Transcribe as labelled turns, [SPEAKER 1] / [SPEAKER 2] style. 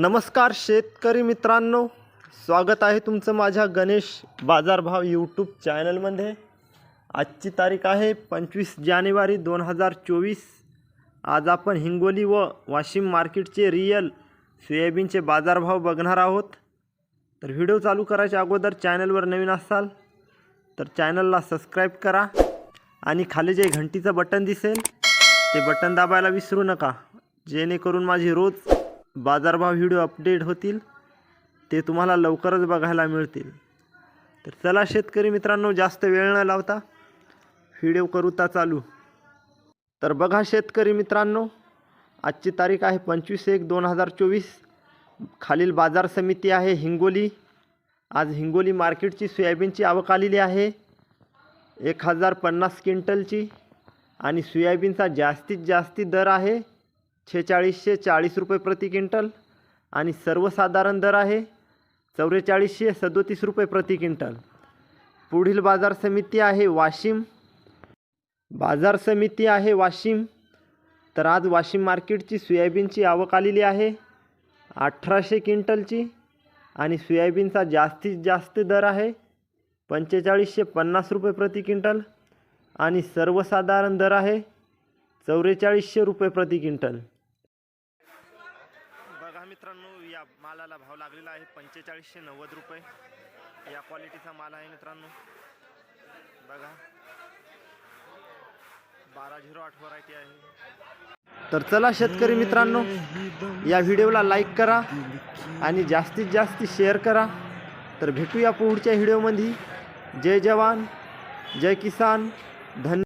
[SPEAKER 1] नमस्कार शेतकरी मित्रांनो स्वागत आहे तुमचं माझ्या गणेश बाजारभाव यूट्यूब चॅनलमध्ये. आजची तारीख आहे पंचवीस जानेवारी दोन हजार चोवीस. आज आपण हिंगोली व वाशिम मार्केटचे रियल सोयाबीनचे बाजारभाव बघणार आहोत. तर व्हिडिओ चालू करायच्या अगोदर चॅनलवर नवीन असाल तर चॅनलला सबस्क्राईब करा आणि खाली जे घंटीचं बटन दिसेल ते बटन दाबायला विसरू नका. जेणेकरून माझी रोज बाजारभाव व्हिडिओ अपडेट होतील ते तुम्हाला लवकरच बघायला मिळतील. तर चला शेतकरी मित्रांनो जास्त वेळ न लावता व्हिडिओ करूता चालू. तर बघा शेतकरी मित्रांनो आजची तारीख आहे पंचवीस एक दोन हजार चोवीस. खालील बाजार समिती आहे हिंगोली. आज हिंगोली मार्केटची सोयाबीनची आवक आलेली आहे. एक हजार पन्नास क्विंटलची आणि सोयाबीनचा जास्तीत जास्ती दर आहे. छेचाळीसशे चाळीस रुपये प्रति क्विंटल आणि सर्वसाधारण दर आहे चौवेचाळीसशे सदोतीस रुपये प्रति क्विंटल. पुढील बाजार समिती आहे वाशिम. बाजार समिती आहे वाशिम. तर आज वाशिम मार्केटची सोयाबीनची आवक आलेली आहे. अठराशे क्विंटलची आणि सोयाबीनचा जास्तीत जास्त दर आहे पंचेचाळीसशे पन्नास रुपये प्रति क्विंटल आणि सर्वसाधारण दर आहे चौवेचाळीसशे रुपये प्रति क्विंटल. मित्रांनो या मालाला भाव लागलेला आहे पंचेचाळीसशे नव्वद रुपये. या क्वालिटीचा माल आहे मित्रांनो. बघा. बारा झिरो आठ व्हरायटी आहे. तर चला शेतकरी मित्रांनो या व्हिडिओला लाईक करा आणि जास्तीत जास्त शेअर करा. तर भेटूया पुढच्या व्हिडिओमध्ये जय जवान जय किसान धन्य